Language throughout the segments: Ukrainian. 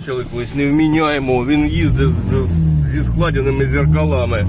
Бачили колись невміняємо, він їздить з, зі складеними зеркалами.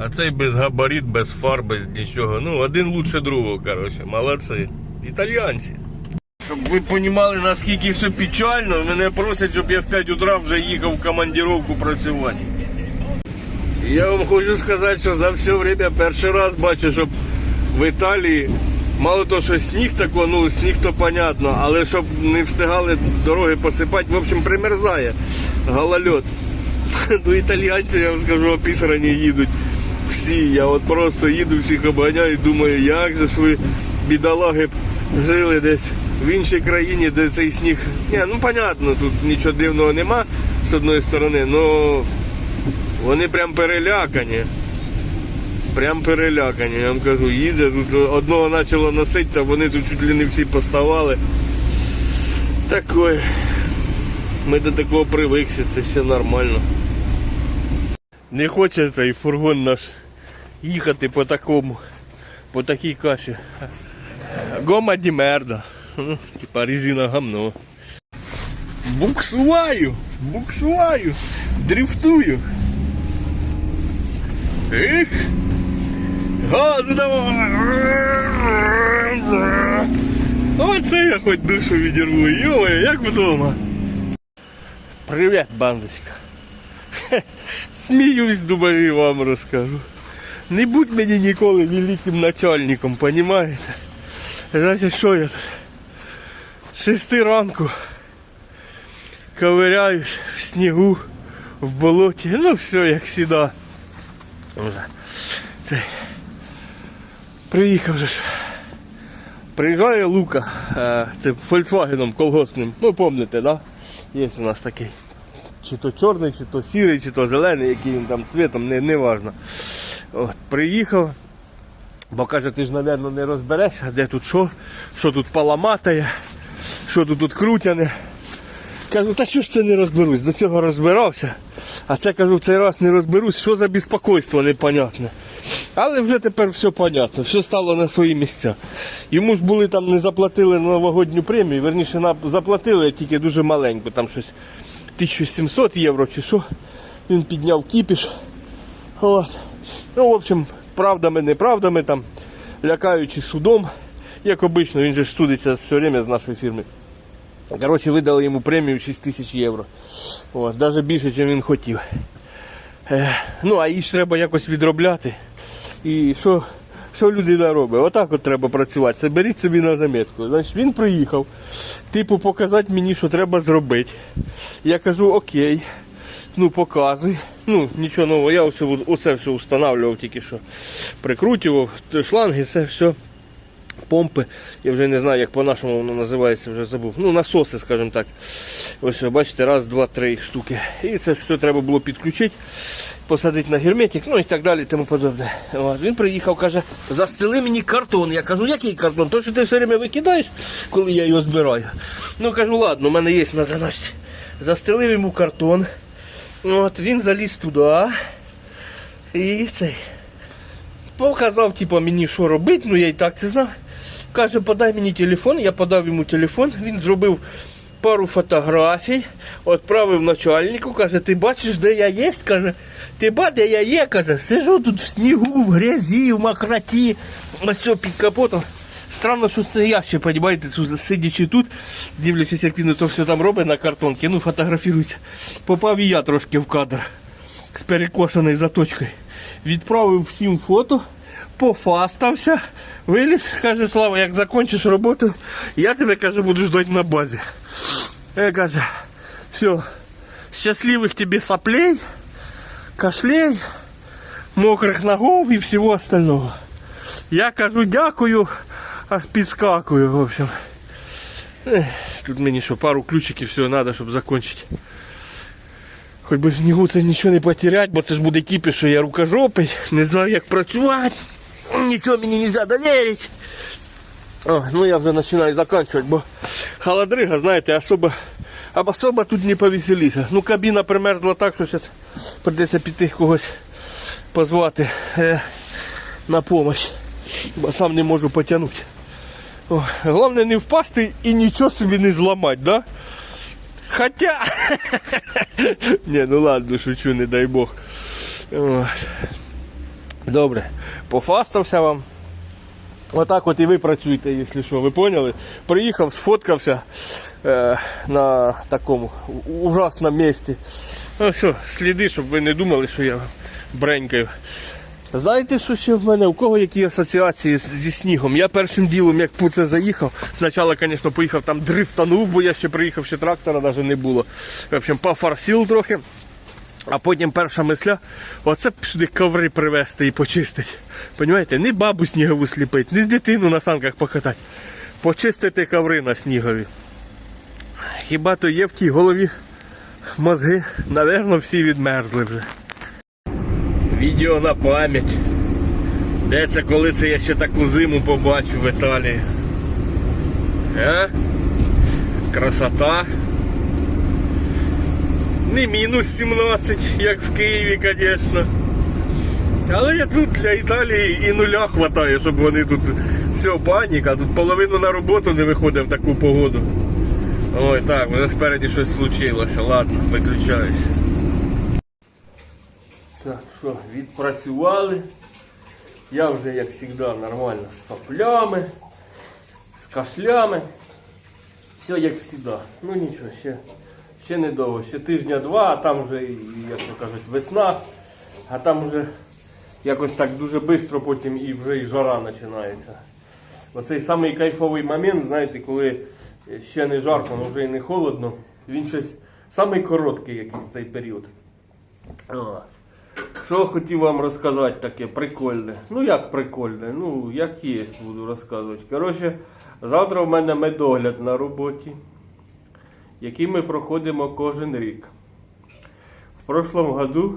А цей без габарит, без фар, без нічого. Ну, один лучше другого, коротше, молодці. Італіянці. Щоб ви розуміли, наскільки все печально, мене просять, щоб я в 5 утра вже їхав в командировку працювати. Я вам хочу сказати, що за все время перший раз бачу, щоб в Італії мало того, що сніг тако, ну сніг то понятно, але щоб не встигали дороги посипати, в общем, примерзає голольот. Ну італійці, я вам скажу, опісрані їдуть всі. Я от просто їду, всіх обганяю, думаю, як же ж ви, бідолаги, жили десь в іншій країні, де цей сніг. Ні, ну понятно, тут нічого дивного нема з одної сторони, але вони прям перелякані. Прям перелякані, я вам кажу, їде, тут одного почало носити, та вони тут чуть ли не всі поставали. Такое. Ми до такого привикші, це ще нормально. Не хоче цей фургон наш їхати по такому, по такій каші. Гома ді мерда. Типа резина гамно. Буксуваю, буксуваю, дрифтую. Ех! Газу давай! Оце я хоч душу відірву. Йоме, як вдома. Привіт, бандочка. Сміюсь, думаю, вам розкажу. Не будь мені ніколи великим начальником, понімаєте? Значить, що я тут? Шести ранку ковиряюсь в снігу, в болоті, ну все, як завжди. Вже. Приїхав же ж. Приїжджає Лука, це Volkswagen колгоспним. Ну, пам'ятаєте, да? Є у нас такий. Чи то чорний, чи то сірий, чи то зелений, який він там цвітом, не, не важно. От, приїхав, бо каже, ти ж, мабуть, не розберешся, де тут що, що тут поламатає, що тут, тут крутяне. Кажу, та що ж це не розберусь? До цього розбирався. А це кажу, в цей раз не розберусь, що за безпокойство непонятне. Але вже тепер все понятно, все стало на свої місця. Йому ж були там не заплатили на новогодню премію, верніше заплатили тільки дуже маленьку, там щось 1700 євро чи що. Він підняв кіпіш. От. Ну, в общем, правдами, неправдами, там, лякаючи судом, як обично, він же ж судиться все время з нашої фірми. Коротше, видали йому премію 6 тисяч євро. Навіть більше, ніж він хотів. Е, ну, а її ж треба якось відробляти. І що, що людина робить? Отак от треба працювати. Це беріть собі на замітку. Значить, він приїхав, типу, показати мені, що треба зробити. Я кажу, окей. Ну, показуй. Ну, нічого нового, я оце, оце все встановлював тільки що. Прикрутював, шланги, це все помпи. Я вже не знаю, як по-нашому воно називається, вже забув. Ну, насоси, скажімо так. Ось ви бачите, раз, два, три штуки. І це все треба було підключити, посадити на герметик, ну і так далі, тому подобне. От. Він приїхав, каже, застели мені картон. Я кажу, який картон? То, що ти все время викидаєш, коли я його збираю. Ну кажу, ладно, у мене є на заначці. Застелив йому картон. От, він заліз туди. І цей. Показав, типу, мені, що робити, ну я і так це знав. Каже, подай мені телефон, я подав йому телефон, він зробив пару фотографій, відправив начальнику, каже, ти бачиш, де я є? Каже, ти ба, де я є? Каже, сижу тут в снігу, в грязі, в мокроті, все під капотом. Странно, що це я ще, розумієте, сидячи тут, дивлячись, як він то все там робить на картонці, ну фотографірується. Попав і я трошки в кадр з перекошеною заточкою. Відправив всім фото, пофастався, виліз, каже Слава, як закінчиш роботу, я тебе каже, буду ждати на базі. Я каже, все, щасливих тобі соплей, кашлей, мокрих ногов і всього остального. Я кажу дякую, аж підскакую, в общем. Тут мені що, пару ключиків всього треба, щоб закінчити. Хоч би в снігу це нічого не потерять, бо це ж буде кіпіш, що я рукожопий, не знаю як працювати, нічого мені не можна ну я вже починаю закінчувати, бо холодрига, знаєте, особо, особо тут не повеселіся. Ну кабіна примерзла так, що зараз прийдеться піти когось позвати е, на допомогу, бо сам не можу потягнути. О, головне не впасти і нічого собі не зламати, да? Хотя. Ні, ну ладно, шучу, не дай Бог. Добре, пофастався вам. Отак от і ви працюєте, якщо що, ви поняли? Приїхав, сфоткався е, на такому ужасному місці. Ну все, сліди, щоб ви не думали, що я бренькаю. Знаєте, що ще в мене? У кого які асоціації зі снігом? Я першим ділом, як по це заїхав, спочатку, звісно, поїхав там дрифтанув, бо я ще приїхав, ще трактора навіть не було. В общем, пофарсив трохи. А потім перша мисля, оце б сюди коври привезти і почистити. Понімаєте, не бабу снігову сліпити, не дитину на санках покатати. Почистити коври на снігові. Хіба то є в тій голові мозги? Навірно, всі відмерзли вже. Відео на пам'ять. Де це коли це я ще таку зиму побачу в Італії? А? Красота. Не мінус 17, як в Києві, звісно. Але я тут для Італії і нуля хватає, щоб вони тут все паніка, тут половину на роботу не виходить в таку погоду. Ой, так, мене спереді щось случилося. Ладно, виключаюся. Так, що, відпрацювали. Я вже, як завжди, нормально з соплями, з кашлями. Все як завжди. Ну нічого, ще, ще недовго, ще тижня-два, а там вже, як то кажуть, весна, а там вже якось так дуже швидко потім і вже і жара починається. Оцей самий кайфовий момент, знаєте, коли ще не жарко, але вже і не холодно, він щось самий короткий якийсь цей період. Що хотів вам розказати таке прикольне. Ну як прикольне, ну як є, буду розказувати. Коротше, завтра в мене медогляд на роботі, який ми проходимо кожен рік. В прошлому году,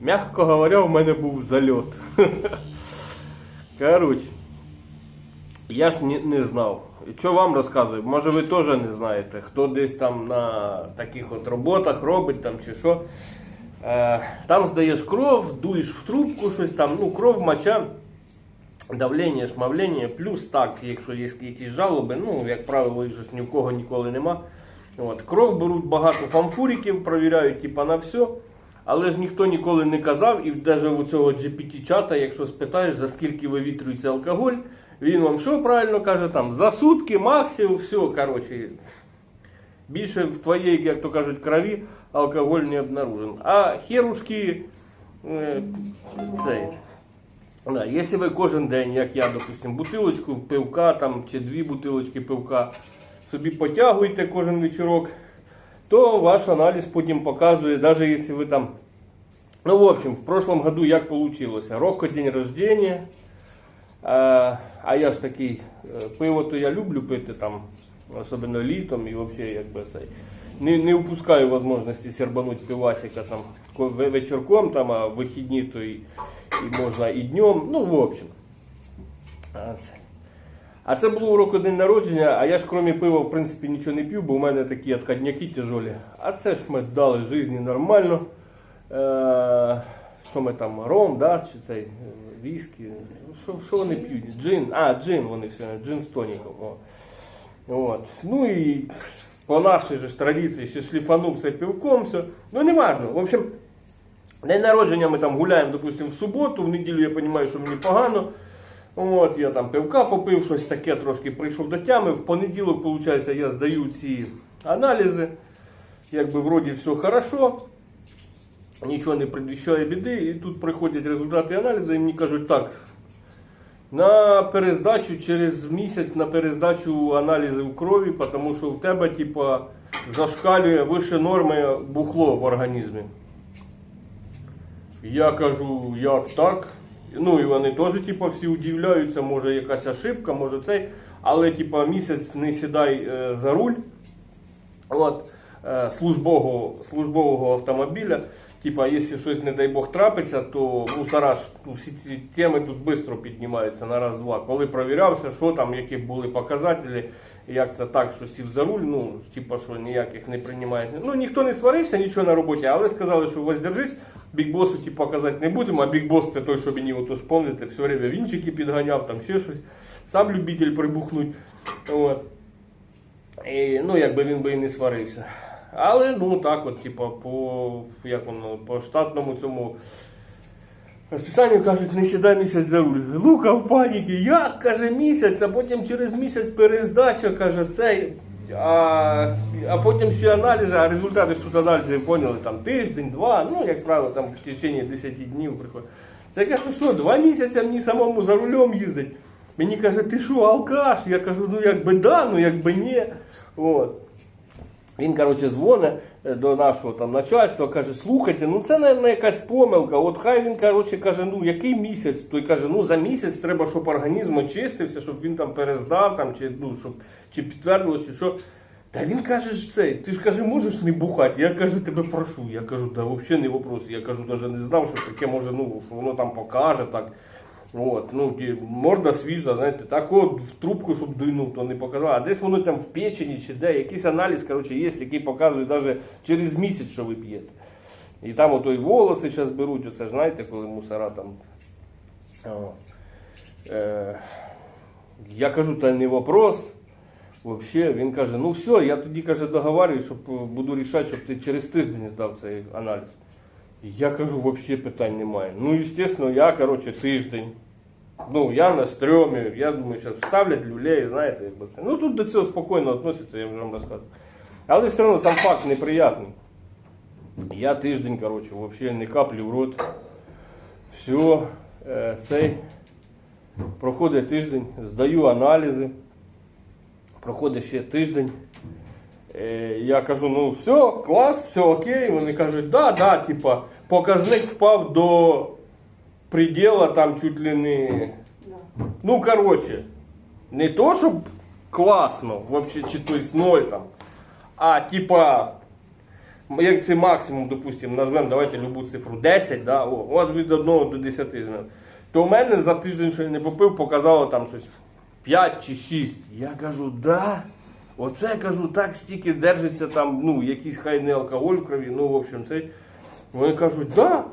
м'яко говоря, у мене був зальот. Коротше, я ж не, не знав. І що вам розказую? Може ви теж не знаєте, хто десь там на таких от роботах робить там чи що. Е, там здаєш кров, дуєш в трубку, щось там, ну, кров, моча, давлення, шмавлення, плюс так, якщо є якісь жалоби, ну, як правило, їх же ні в кого ніколи нема. От, кров беруть багато фамфуриків, провіряють типа, на все. Але ж ніхто ніколи не казав, і навіть у цього GPT-чата, якщо спитаєш, за скільки вивітрюється алкоголь, він вам що правильно каже, там, за сутки максимум, все, коротше, більше в твоїй, як то кажуть, крові алкоголь не обнаружен. А херушки, е, цей, да, якщо ви кожен день, як я, допустим, бутилочку пивка там, чи дві бутилочки пивка собі потягуєте кожен вечірок, то ваш аналіз потім показує, навіть якщо ви там. Ну, в общем, в прошлом году як получилося? Роко день рождения. А, я ж такий, е, пиво то я люблю пити там, особливо літом і взагалі якби цей. Не, не упускаю можливості сербануть пивасика там вечірком, там, а вихідні то і, і можна і днем. Ну, в общем. А це. А це було у року день народження, а я ж крім пива, в принципі, нічого не п'ю, бо у мене такі отходняки тяжолі. А це ж ми дали житті нормально. Е, що ми там, ром, да, чи цей віскі. Що, що вони п'ють? Джин. А, джин вони все, джин з тоніком. О. От. Ну і по нашій же традиції ще шліфанувся півком, все. Ну не важно. В общем, день народження ми там гуляємо, допустимо, в суботу, в неділю я розумію, що мені погано. От, я там пивка попив, щось таке трошки прийшов до тями. В понеділок, виходить, я здаю ці аналізи. Якби вроді все хорошо, нічого не предвіщає біди. І тут приходять результати аналізу і мені кажуть, так, на перездачу через місяць на перездачу аналізів крові, тому що в тебе типа, зашкалює вище норми бухло в організмі. Я кажу, як так? Ну і вони теж типа, всі удивляються, може якась ошибка, може цей. Але типа, місяць не сідай е, за руль от, е, службового, службового автомобіля. Типа, якщо щось, не дай Бог, трапиться, то мусора ж, ну, всі ці теми тут швидко піднімаються на раз-два. Коли провірявся, що там, які були показателі, як це так, що сів за руль, ну, типа, що ніяких не приймають. Ну, ніхто не сварився, нічого на роботі, але сказали, що воздержись, бікбосу типу, казати не будемо, а бікбос це той, що мені отож помните, все время вінчики підганяв, там ще щось. Сам любитель прибухнуть. От. І, ну, якби він би і не сварився. Але ну так, от, типа, по як воно, по штатному цьому розписанню кажуть, не сідай місяць за руль. Лука в паніці, як каже місяць, а потім через місяць перездача, каже, цей. А, а потім ще аналізи, а результати ж тут аналізи поняли, там тиждень, два, ну, як правило, там в течение 10 днів приходить. Це я кажу, що, два місяці мені самому за рулем їздить. Мені каже, ти що, алкаш? Я кажу, ну якби да, ну якби ні. От. Він, коротше, дзвонить е, до нашого там начальства, каже, слухайте, ну це, мабуть, якась помилка. От хай він, коротше, каже, ну який місяць? Той каже, ну за місяць треба, щоб організм очистився, щоб він там перездав, там, чи, ну, щоб, чи підтвердилося, що. Та він каже, це, ти ж каже, можеш не бухати. Я кажу, тебе прошу. Я кажу, та взагалі не вопрос. Я кажу, навіть не знав, що таке може, ну, що воно там покаже так. От, ну, морда свіжа, знаєте, так от в трубку, щоб дуйнув, то не показав. А десь воно там в печені чи де, якийсь аналіз, коротше, є, який показує навіть через місяць, що ви п'єте. І там ото і волоси зараз беруть, оце ж знаєте, коли мусора там. О. Е, я кажу, та не вопрос. Вообще, він каже, ну все, я тоді каже, договарюю, щоб е, буду рішати, щоб ти через тиждень здав цей аналіз. Я кажу, вообще питань немає. Ну, естественно, я, короче, тиждень. Ну, я на стрьомі, я думаю, зараз вставлять люлей, знаєте, якби це. Ну тут до цього спокійно відносяться, я вже вам розказую. Але все одно сам факт неприятний. Я тиждень, короче, вообще не каплі в рот. Все, цей. Проходить тиждень, здаю аналізи. Проходить ще тиждень. Е, Я кажу, ну все, клас, все окей. Вони кажуть, да, да, типа, показник впав до предела, там чуть ли не. Ну, короче, не то, щоб класно, вообще, чи то есть ноль там, а типа, якщо максимум, допустим, назвемо, давайте любу цифру 10, да, о, от від 1 до 10, то у мене за тиждень, що я не попив, показало там щось 5 чи 6. Я кажу, да. Оце кажу, так стільки держиться там, ну, якийсь хай не алкоголь в крові, ну, в общем, цей. Вони кажуть, да.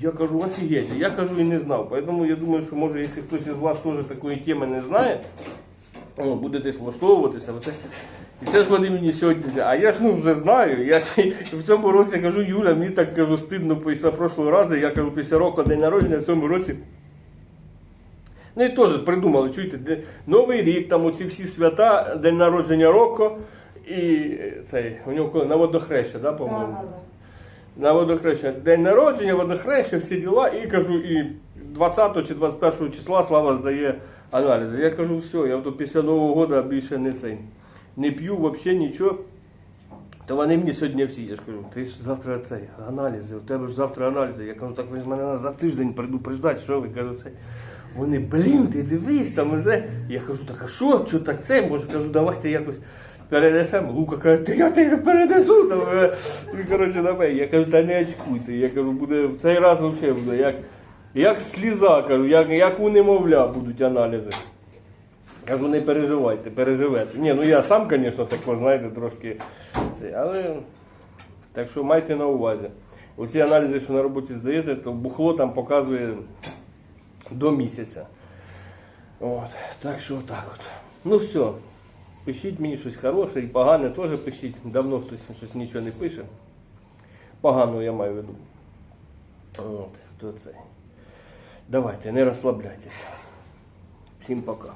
Я кажу, офігеть, я кажу і не знав. Поэтому я думаю, що може, якщо хтось із вас теж такої теми не знає, ну, будете влаштовуватися. Оце. І це ж вони мені сьогодні. А я ж ну вже знаю. Я в цьому році кажу, Юля, мені так кажу, стидно після прошлого разу. Я кажу, після року день народження в цьому році. Ну і теж придумали, чуєте, Новий рік, там оці всі свята, день народження року. І е, цей, у нього коли? на водохреща, да, по-моєму? на водохреща. День народження, водохреща, всі діла. І кажу, і 20 чи 21 числа Слава здає аналізи. Я кажу, все, я після Нового року більше не цей. Не п'ю взагалі нічого. То вони мені сьогодні всі, я ж кажу, ти ж завтра цей аналізи, у тебе ж завтра аналізи. Я кажу, так ви ж мене за тиждень предупреждать, що ви кажу, це. Вони, блін, ти дивись, там уже. Я кажу, так а що, що так це? Може, кажу, давайте якось перенесемо. Лука каже, ти я тебе перенесу. Там, е, коротше, на мене. Я кажу, та не очкуйте. Я кажу, буде в цей раз взагалі буде як, як сліза, кажу, як, як у немовля будуть аналізи. Кажу, не переживайте, переживете. Ні, ну я сам, звісно, також, знаєте, трошки. Це, але так що майте на увазі. Оці аналізи, що на роботі здаєте, то бухло там показує до місяця. От, так що так от. Ну все. Пишіть мені щось хороше і погане теж пишіть. Давно хтось щось нічого не пише. Поганого я маю в виду. От, то це. Давайте, не розслабляйтесь. Всім пока.